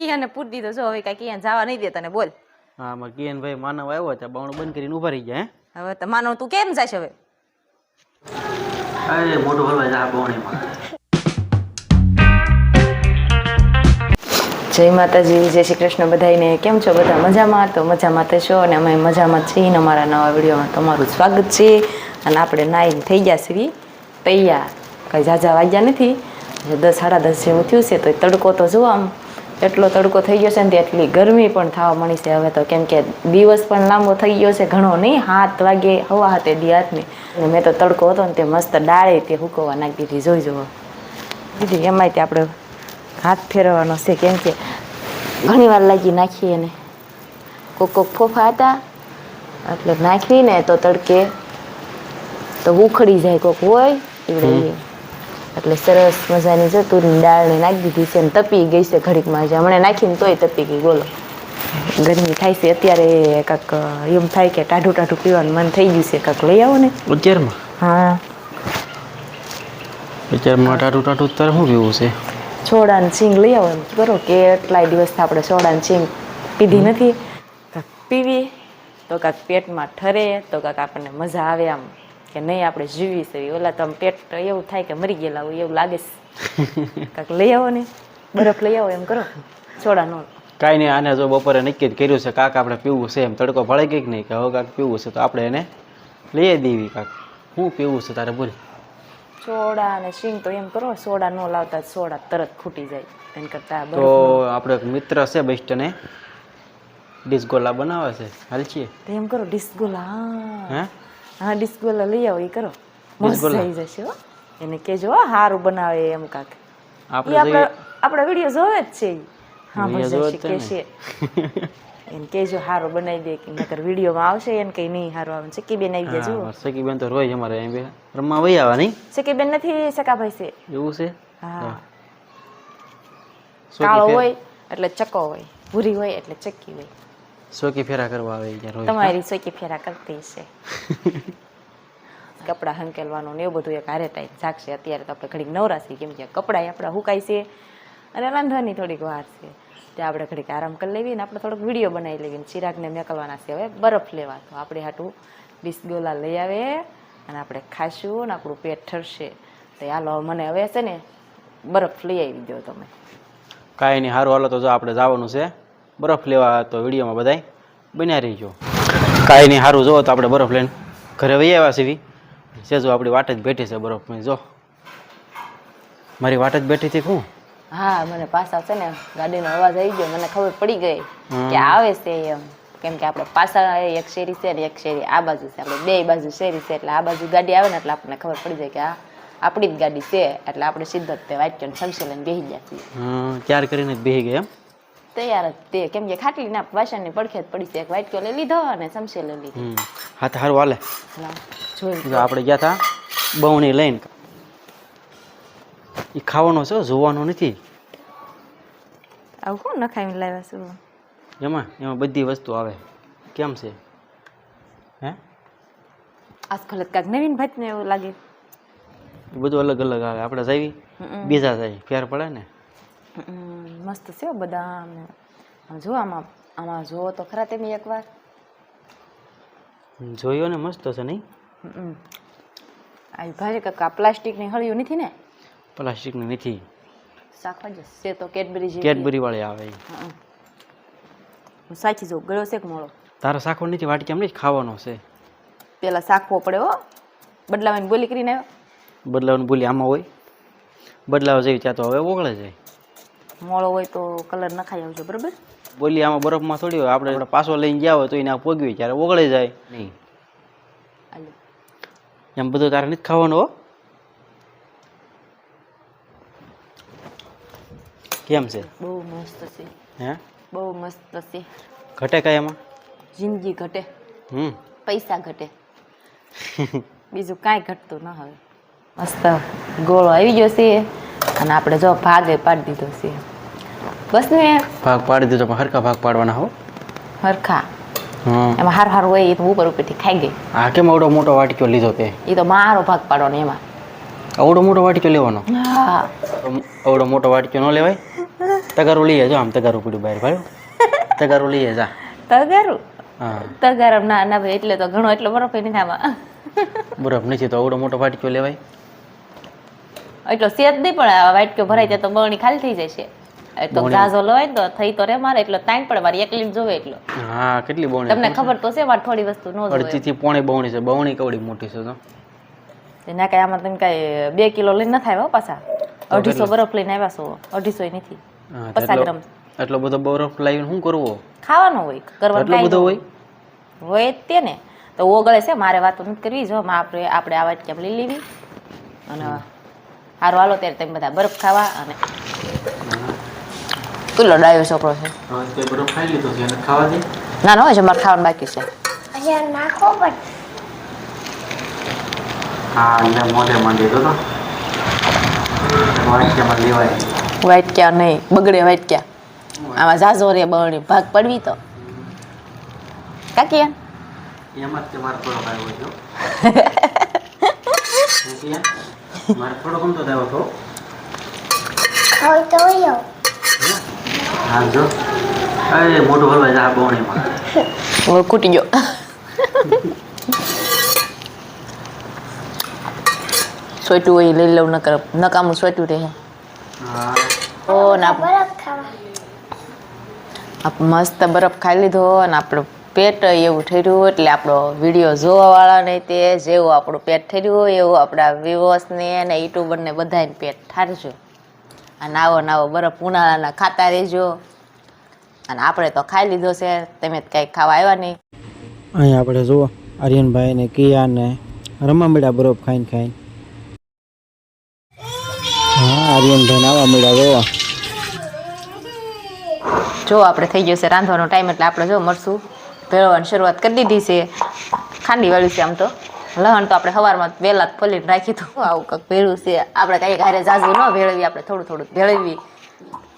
કિયાને પૂરી દીધો. જો હવે કાંઈ કિયાને જવા નહીં દે તને બોલ. હા માં કિયનભાઈ માનવ આવ્યો ત્યાં બાવણું બંધ કરીને ઊભા રહી ગયા હવે તો માનવ તું કેમ જાશ હવે? અરે મોટો ભરવા જા બાવણીમાં. જય માતાજી જય શ્રી કૃષ્ણ બધાને કેમ છો બધા? મજામાં? તો મજામાં તો છો અને અમે મજામાં છીએ ને અમારા નવા વિડીયોમાં તમારું સ્વાગત છે. અને આપણે નાઈન થઈ ગયા છીએ. તૈયાર. કંઈ ઝાઝા વાગ્યા નથી. દસ સાડા દસ જેવું થયું છે તો તડકો તો જુઓ આમ. એટલો તડકો થઈ ગયો છે ને એટલી ગરમી પણ થવા મળી છે. હવે તો કેમ કે દિવસ પણ લાંબો થઈ ગયો છે, ઘણો નહીં, હાથ વાગે હવા હાથે દી હાથની. અને મેં તો તડકો હતો ને તે મસ્ત ડાળે તે હુકવવા નાખી દીધી. જોઈ જુઓ. દીધી, એમાંય તે આપણે હાથ ફેરવવાનો છે કેમ કે ઘણી વાર લાગી નાખીએ ને. કોક કોક ફોફા હતા, એટલે નાખીને તો તડકે તો ઉખડી જાય કોક હોય એવડે. એટલે સરસ મજાની છે તુરની દાળને નાખી દીધી છે ને તપી ગઈ છે ઘડીકમાં જ હમણાં નાખીને તોય તપી ગઈ. બોલો. ગરમી થાય છે અત્યારે કાંક એમ થાય કે ટાઢું ટાઢું પીવાનું મન થઈ ગયું છે. કાંક લઈ આવો ને. અત્યારમાં? હા. અત્યારમાં ટાઢું ટાઢું અત્યારે શું પીવું છે? સોડા ને સિંગ લઈ આવો એમ. કરો કે એટલાય દિવસથી આપણે સોડા ને સિંગ પીધી નથી. કાંક પીવી તો કાંક પેટમાં ઠરે તો કાંક આપણને મજા આવે આમ. કે નહીં આપણે જીવી છે. ઓલા તો આમ પેટ એવું થાય કે મરી ગયેલા હોય એવું લાગે છે. કાંક લઈ આવો ને. બરફ લઈ આવો એમ કરો. સોડા નો કાંઈ નહીં આને જો બપોરે નક્કી જ કર્યું છે કાક આપણે પીવું છે એમ. તડકો ગઈ કે નહીં કે હવે કાંક પીવું છે તો આપણે એને લઈ દેવી કાંક. શું પીવું છે તારે બોલ. સોડા અને સિંગ તો એમ કરો સોડા ન લાવતા સોડા તરત ખૂટી જાય. એમ કરતા તો આપણો એક મિત્ર છે બેસ્ટને. ડિસ્ગોલા બનાવે છે. હાલ છીએ. એમ કરો ડિસ્ગોલા હા? હે ડિસ્ગોલા લઈ આવો એ કરો. મસ્ત થઈ જશે હો. એને કેજો સારું બનાવે એમ કાક. આપણે આપણા વીડિયો જોવે જ છે હા મજા છે છે કે છે એને કેજો હારો બનાવી દે. કે નકર વિડીયોમાં આવશે એને કઈ નહીં હારો આવે સકી બેન આવી જજો સકી બેન તો રોય અમારે એમ બે. રમવા વઈ આવા નહીં સકી બેન નથી સકાભાઈ છે. એવું છે? હા. સોકી કાળો હોય એટલે ચકો હોય. ભૂરી હોય એટલે ચક્કી હોય. સોકી ફેરા કરવા આવે ત્યાં તમારી સોકી ફેરા કરતી છે કપડાં હંકેલવાનું ને એવું બધું એક હારે ટાઈમ જાગશે. અત્યારે તો આપણે ઘડીક નવરાશી કેમ કે કપડાં આપણા હુકાય છે અને રાંધવાની થોડીક વાર છે. તે આપણે ઘડીક આરામ કરી લેવી ને આપણે થોડોક વીડિયો બનાવી લેવી ને ચિરાગને મેકલવાના છે. હવે બરફ લેવા. તો આપણે હાટું ડિસ્ગોલા લઈ આવે અને આપણે ખાશું ને આપણું પેટ ઠરશે. તો હાલો મને હવે છે ને બરફ લઈ આવી દો તમે. કાંઈ નહીં સારું હાલો તો જો આપણે જવાનું છે. બરફ લેવા તો વિડીયોમાં બધાય બન્યા રહીજો. કાંઈ નહીં સારું જોવો તો આપણે બરફ લઈને ઘરે વહી આવ્યા સીવી સેજો આપણી વાટ જ બેઠી છે બરફમાં જો. મારી વાટ જ બેઠી હતી શું હા મને પાસા છે ને ગાડીનો અવાજ આવી ગયો મને ખબર પડી ગઈ. કે આવે છે એમ. કેમ કે આપણે પાછા એક શેરી છે ને એક શેરી આ બાજુ છે આપણે બે બાજુ શેરી છે એટલે આ બાજુ ગાડી આવે ને એટલે આપણને ખબર પડી જાય કે આ આપણી જ ગાડી છે એટલે આપણે સીધો જ તે વાંચ્યો સમસી લઈને બેસી છીએ. ત્યાર કરીને જ બેસી ગયા એમ. તૈયાર જ તે. કેમ કે ખાટલી ના વાસણની પડખે જ પડી છે. એક વાટક્યો લઈ લીધો અને સમસે લઈ લીધી. હમ. હા તો હારું હાલે. જોઈ જો આપણે ગયા હતા બહુની લઈને. એ ખાવાનો છે જોવાનો નથી. આવું કોણ નખાવીને લાવ્યા છું? એમાં એમાં બધી વસ્તુ આવે. કેમ છે? હે? આજકાલ કાંક કાંઈક નવીન ભાત ને એવું લાગે. બધું અલગ અલગ આવે. આપણે જાવી બીજા જાય ફેર પડે ને. મસ્ત છે બધા આમ જો આમાં આમાં જુઓ તો ખરા તમે એકવાર જોયો ને મસ્ત છે નહીં. આ ભારે કાંક પ્લાસ્ટિકની હળિયું નથી ને પ્લાસ્ટિકની નથી શાકભાજ છે તો કેડબરી કેડબરી વાળી આવે. હું સાચી જોઉં ગળ્યો છે કે મોળો તારો સાખો નથી વાટકી કેમ નહીં ખાવાનો છે પેલા સાખવો પડે હો બદલાવાની બોલી કરીને આવ્યો બદલાવની બોલી આમાં હોય બદલાવ જેવી ત્યાં તો હવે ઓગળે જાય મોળો હોય તો કલર નખાઈ આવજો બરાબર? બોલી આમાં બરફમાં થોડી હોય આપણે પાછો લઈને ગયા હોય તો એને આ પોગવી ત્યારે ઓગળી જાય. નહીં. એમ બધું તારે નથી ખાવાનું હો. કેમ છે? બહુ મસ્ત છે. હે? બહુ મસ્ત છે. ઘટે કાંઈ એમાં? જિંદગી ઘટે. હમ. પૈસા ઘટે. બીજું કાંઈ ઘટતું ન હવે મસ્ત ગોળો આવી ગયો છે. અને આપણે જો ભાગે પાડી દીધો છે. બસ ને ભાગ પાડી દીધો પણ હરખા ભાગ પાડવાના હો. હરખા? એમાં હાર હાર હોય એ તો ઉપર ઉપરથી ખાઈ ગઈ. આ કેમ આવડો મોટો વાટક્યો લીધો તે? એ તો મારો ભાગ પાડવાનો એમાં. આવડો મોટો વાટક્યો લેવાનો? હા. આવડો મોટો વાટક્યો ન લેવાય? તગારું લઈએ જો આમ તગારું પડ્યું બહાર ભાઈ. તગારું લઈએ જા. તગારું? હા. તગારમ ના ના ભાઈ એટલે તો ઘણો એટલો બરફ એની આમાં. બરફ નથી તો આવડો મોટો ફાટક્યો લેવાય? એટલો સેત નહીં પણ આ વાટક્યો ભરાય ત્યાં તો બરણી ખાલી થઈ જાય છે એ તો લવાય ને તો થઈ તો રે મારે એટલો તાણ પડે મારી એક લીટ જોવે એટલો. હા કેટલી બોણી તમને ખબર તો છે મારે થોડી વસ્તુ નો જોવે. અડધી થી પોણી બોણી છે બોણી કવડી મોટી છે તો. એના કઈ આમાં તમે કઈ બે કિલો લઈને નથી થાય પાછા. અઢીસો બરફ લઈને આવ્યા છો અઢીસો નથી. પચાસ એટલો ગ્રામ એટલો બધો બરફ લાવીને શું કરવો? ખાવાનો હોય કરવાનું એટલો બધો હોય? હોય. તે ને. તો ઓગળે છે મારે વાતો નથી કરવી. જો આપણે આપણે આ વાટક્યામ લઈ લેવી. અને સારું હાલો ત્યારે તમે બધા બરફ ખાવા અને કેટલો ડાયો છોકરો છે. તે બરફ ખાઈ લીધો છે. એને ખાવા દે? ના ના હોય છે મારે ખાવાનું બાકી છે. હા એટલે મોઢે માંડી દો તો. વાટક્યામાં લેવાય. વાટક્યા નહીં બગડે વાટક્યા. આમાં ઝાઝો રે બળી ભાગ પડવી તો. કાકી એમાં જ તે મારે થોડો ગમતો થયો હતો હા જો અરે મોટું હલવાઈ જા બવણીમાં હવે ખૂટી ગયો. સોટ્યું હોય એ લઈ લઉં નકર નકામું સોટ્યું રહે. હા. ઓ ના આપ મસ્ત બરફ ખાઈ લીધો અને આપણું પેટ એવું ઠર્યું એટલે આપણો વીડિયો જોવાવાળાને તે જેવું આપણું પેટ ઠર્યું એવું આપણા વિવર્સને અને યુટ્યુબરને બધાને પેટ ઠારજો. અને આવો નાવો બરફ ઉનાળાના ખાતા રહેજો. અને આપણે તો ખાઈ લીધો છે તમે તો કાંઈ ખાવા આવ્યા નહીં. અહીંયા આપણે જુઓ આર્યનભાઈ ને કિયા ને રમવા મળ્યા બરફ ખાઈને ખાઈને. હા આર્યનભાઈ આવવા મળ્યા જુઓ જો આપણે થઈ ગયો છે રાંધવાનો ટાઈમ એટલે આપણે જો મરશું ભેળવાની શરૂઆત કરી દીધી છે. ખાંડી વાળું છે આમ તો. લહણ તો આપણે સવારમાં વહેલા જ ફોલીને રાખી દઉં આવું કંઈક ભેળું છે? આપણે કાંઈ ઘરે જાજુ ન ભેળવી આપણે થોડું થોડું ભેળવી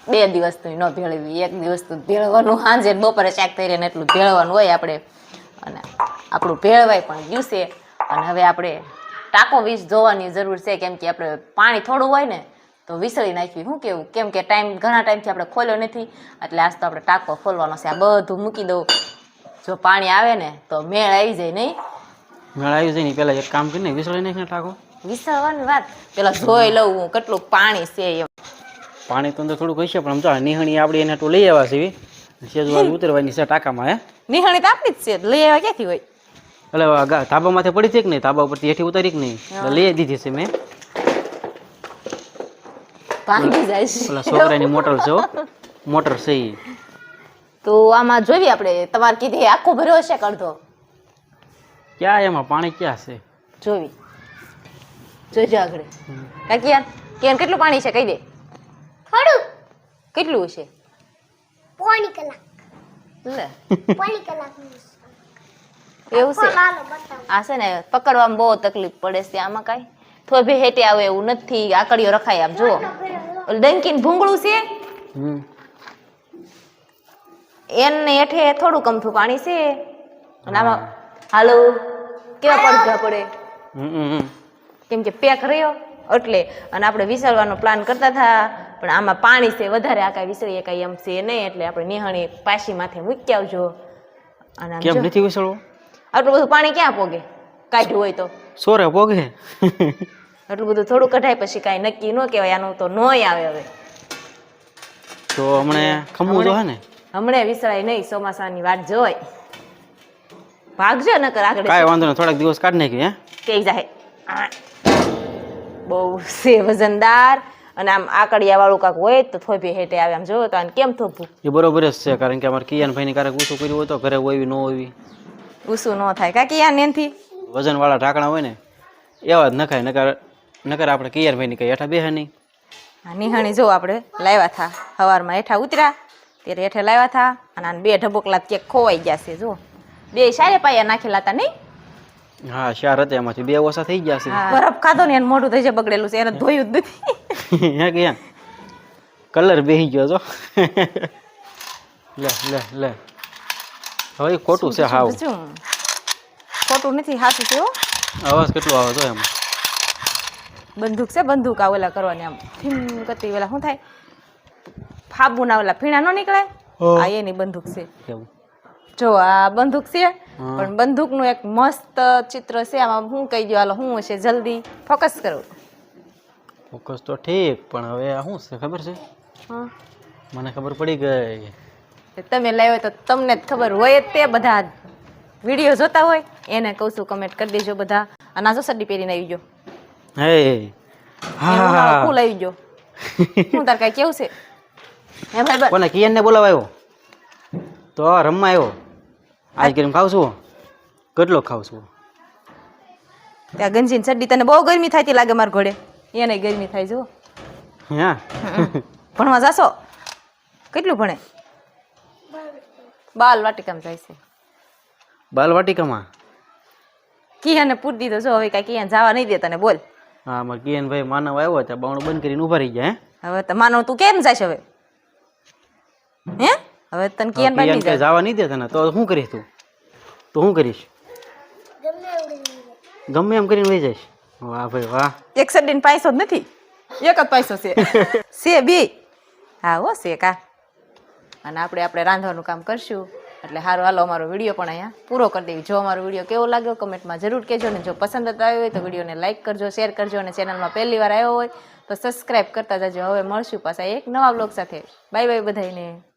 બે દિવસનું ન ભેળવી એક દિવસ તો ભેળવાનું સાંજે બપોરે શાક થઈ ને એટલું ભેળવાનું હોય આપણે. અને આપણું ભેળવાય પણ દિવસે અને હવે આપણે ટાંકો વીસ જોવાની જરૂર છે, કેમ કે આપણે પાણી થોડું હોય ને, તો વિસળી નાખવી. શું કેવું? કેમ કે ટાઈમ, ઘણા ટાઈમથી આપણે ખોલ્યો નથી. એટલે આજ તો આપણે ટાંકો ખોલવાનો છે. આ બધું મૂકી દઉં. જો પાણી આવે ને, તો મેળ આવી જાય નહીં. મેળ આવી જાય ને પેલા એક કામ કરીને વિસળી નાખીને ટાકો વિસળવાની વાત? પેલા જોઈ લઉં હું કેટલું પાણી છે એમ. પાણી તો અંદર થોડુંક હશે પણ આમ નિહણી આપણી એને તો લઈ આવ્યા છે સેજવાળી ઉતરવાની છે ટાકામાં હે? નિહણી તો આપણી જ છે લઈ આવ્યા ક્યાંથી હોય? એટલે ધાબા માથે પડી છે કે નહીં? ધાબા ઉપરથી હેઠી ઉતારી કે નહીં? લઈ દીધી છે મેં. ભાંગી જાય છે. છોકરાની મોટર છે મોટર છે તો આમાં જોઈએ આપણે તમારે કીધી આખો ભર્યો હશે કે અડધો? ક્યાં એમાં? પાણી ક્યાં છે? જોવી. જોજો આગળ. કાકી યાર કેમ? કેટલું પાણી છે? કહી દે. થોડું કેટલું છે? પોણી કલાક. લે પોણી કલાક એવું છે? આ છે ને પકડવામાં બહુ તકલીફ પડે છે આમાં કાંઈ. થોભે હેટે આવે એવું નથી. આકડીઓ રખાય આમ જુઓ. ડંકીન ભૂંગળું છે? હમ. એને હેઠે થોડું કમથું પાણી છે. અને આમાં હાલો. કેવા પડઘા પડે. કેમ કે પેક રહ્યો એટલે. અને આપણે વિસરવાનો પ્લાન કરતા હતા પણ આમાં પાણી છે વધારે આ કાંઈ વિસરીએ કાંઈ એમ છે નહીં એટલે આપણે નિહાણી પાછી માથે મૂકી આવજો. અને કેમ નથી વિસળવો આટલું બધું પાણી ક્યાં પોગે? કાઢ્યું હોય તો. સોરે પોગે? આટલું બધું થોડું કઢાય પછી કાંઈ નક્કી ન કહેવાય આનું તો નોય આવે હવે. તો હમણે ખમવું જો હે ને? હમણે વિસરાય નહીં ચોમાસાની વાત જોઈ ભાગજો નકર આગળ કાંઈ વાંધો નહીં થોડાક દિવસ કાઢી નાખી હે? કે જાય બહુ છે વજનદાર અને આમ આકડિયા વાળું કાંક હોય તો થોભી હેઠે આવે. આમ જોવો તો આને કેમ થોભું એ બરોબર જ છે કારણ કે અમારે કિયાન ભાઈને ક્યારેક ઊંચું કર્યું હોય તો ઘરે હોય ન હોય ઊંચું ન થાય. કાકી આ નેનથી? વજનવાળા ઢાંકણા હોય ને એવા જ નખાય નકર નકર આપણે કિયાન ભાઈની કઈ હેઠા બેહે નહીં. આ નિહાણી જો આપણે લાવ્યા થા. સવારમાં હેઠા ઉતર્યા ત્યારે હેઠે લાવ્યા થા અને આને બે ઢબોકલા ક્યાંક ખોવાઈ ગયા છે જો બે સારે પાયા નાખેલા હતા નહીં? હા ચાર હતા એમાંથી. બે ઓછા થઈ ગયા છે. બરફ ખાધો ને એને મોઢું થઈ જાય બગડેલું છે એને ધોયું જ નથી. હે કે કલર બેહી ગયો છો લે લે લે. હવે ખોટું છે હાવ. ખોટું નથી સાચું છે અવાજ કેટલો આવે તો એમાં? બંદૂક છે બંદૂક આ ઓલા કરવાની આમ ફીમ કરતી ઓલા શું થાય? ફાબુના ઓલા ફીણા ન નીકળે. આ એની બંદૂક છે. જો આ બંદૂક છે હા. પણ બંદૂકનું એક મસ્ત ચિત્ર છે. આમાં હું કહી દઉં હાલો શું છે જલ્દી. ફોકસ કરો. ફોકસ તો ઠીક પણ હવે આ શું છે ખબર છે? હા. મને ખબર પડી ગઈ. તમે લાવ્યો તો તમને જ ખબર હોય તે બધા વીડિયો જોતા હોય. એને કહું છું કમેન્ટ કરી દેજો બધા. અને આ જો સડી પહેરીને આવી ગયો. હે હા. હું લઈ ગયો. હું તાર કાંઈ કેવું છે? હે ભાઈ કોને કિયનને બોલાવાયો? તો રમવા આવ્યો. આઈસ્ક્રીમ ખાવ છું કેટલો ખાવ છું ત્યાં ગંજીની ચડ્ડી તને બહુ ગરમી થતી લાગે મારા ઘોડે. એને ગરમી થાય જો. હા? ભણવા જાશો? કેટલું ભણે? બાલ વાટિકામાં જાય છે. બાલ વાટિકામાં કિયાને પૂરી દીધો જો હવે કાંઈ કિયાને જવા નહીં દે તને બોલ. હા મારે કિયાન ભાઈ માનવ આવ્યો ત્યાં બાવણું બંધ કરીને ઊભા રહી ગયા હે? હવે તો માનવ તું કેમ જાય હવે? હે? હવે તને કિયાન બાઈ નહીં જાય. જવા નહીં દે તને તો શું કરીશ તું? તો શું કરીશ? ગમે એમ કરી લે. ગમે એમ કરીને વહી જઈશ. વાહ ભાઈ વાહ. એક સડીન પૈસો જ નથી એક જ પૈસો છે. છે બી. હા હો છે કા. અને આપણે આપણે રાંધવાનું કામ કરશું. એટલે સારું હાલો અમારો વીડિયો પણ અહીંયા પૂરો કરી દેવી. જો અમારો વીડિયો કેવો લાગ્યો કમેન્ટમાં જરૂર કહેજો. ને જો પસંદ આવ્યો હોય તો વિડીયોને લાઇક કરજો શેર કરજો. અને ચેનલમાં પહેલી વાર આવ્યો હોય તો સબસ્ક્રાઈબ કરતા જજો. હવે મળશું પાછા એક નવા બ્લોગ સાથે. બાય બાય બધાને